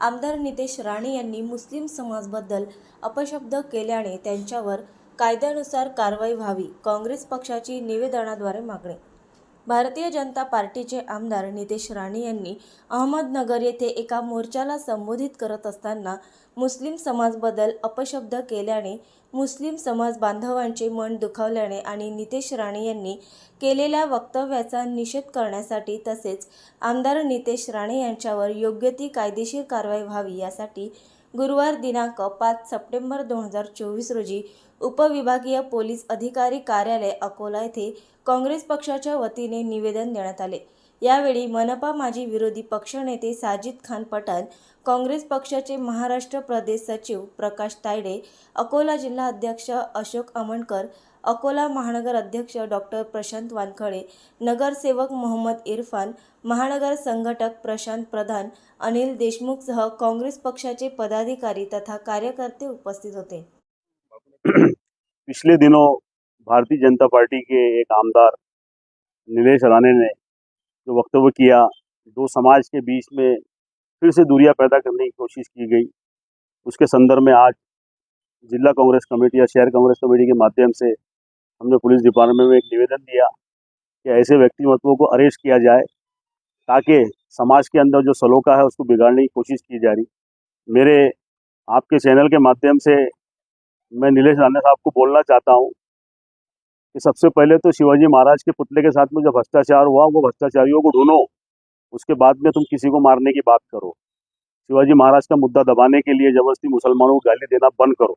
आमदार नितेश राणे यांनी मुस्लिम समाजबद्दल अपशब्द केल्याने त्यांच्यावर कायद्यानुसार कारवाई व्हावी काँग्रेस पक्षाची निवेदनाद्वारे मागणी भारतीय जनता पार्टीचे आमदार नितेश राणे यांनी अहमदनगर येथे एका मोर्चाला संबोधित करत असताना मुस्लिम समाजबद्दल अपशब्द केल्याने मुस्लिम समाज बांधवांचे मन दुखावल्याने आणि नितेश राणे यांनी केलेल्या वक्तव्याचा निषेध करण्यासाठी तसेच आमदार नितेश राणे यांच्यावर योग्य ती कायदेशीर कारवाई व्हावी यासाठी गुरुवार दिनांक पाच सप्टेंबर दोन हजार चोवीस रोजी उपविभागीय पोलीस अधिकारी कार्यालय अकोला येथे काँग्रेस पक्षाच्या वतीने निवेदन देण्यात आले. यावेळी मनपा माजी विरोधी पक्षनेते साजिद खान पठाण काँग्रेस पक्षाचे महाराष्ट्र प्रदेश सचिव प्रकाश तायडे अकोला जिल्हा अध्यक्ष अशोक अमणकर अकोला महानगर अध्यक्ष डॉक्टर प्रशांत वानखळे नगरसेवक मोहम्मद इरफान महानगर संघटक प्रशांत प्रधान अनिल देशमुखसह काँग्रेस पक्षाचे पदाधिकारी तथा कार्यकर्ते उपस्थित होते. पिछले दिनों भारतीय जनता पार्टी के एक आमदार निलेश राणे ने जो वक्तव्य किया दो समाज के बीच में फिर से दूरियां पैदा करने की कोशिश की गई। उसके संदर्भ में आज जिला कांग्रेस कमेटी या शहर कांग्रेस कमेटी के माध्यम से हमने पुलिस डिपार्टमेंट में एक निवेदन दिया कि ऐसे व्यक्तिमत्वों को अरेस्ट किया जाए ताकि समाज के अंदर जो सलोका है उसको बिगाड़ने की कोशिश की जा रही। मेरे, आपके चैनल के माध्यम से मैं नीलेश राणा साहब को बोलना चाहता हूँ कि सबसे पहले तो शिवाजी महाराज के पुतले के साथ में जो भ्रष्टाचार हुआ, वो भ्रष्टाचारियों को ढूंढो। उसके बाद में तुम किसी को मारने की बात करो। शिवाजी महाराज का मुद्दा दबाने के लिए ज़बरदस्ती मुसलमानों को गाली देना बंद करो।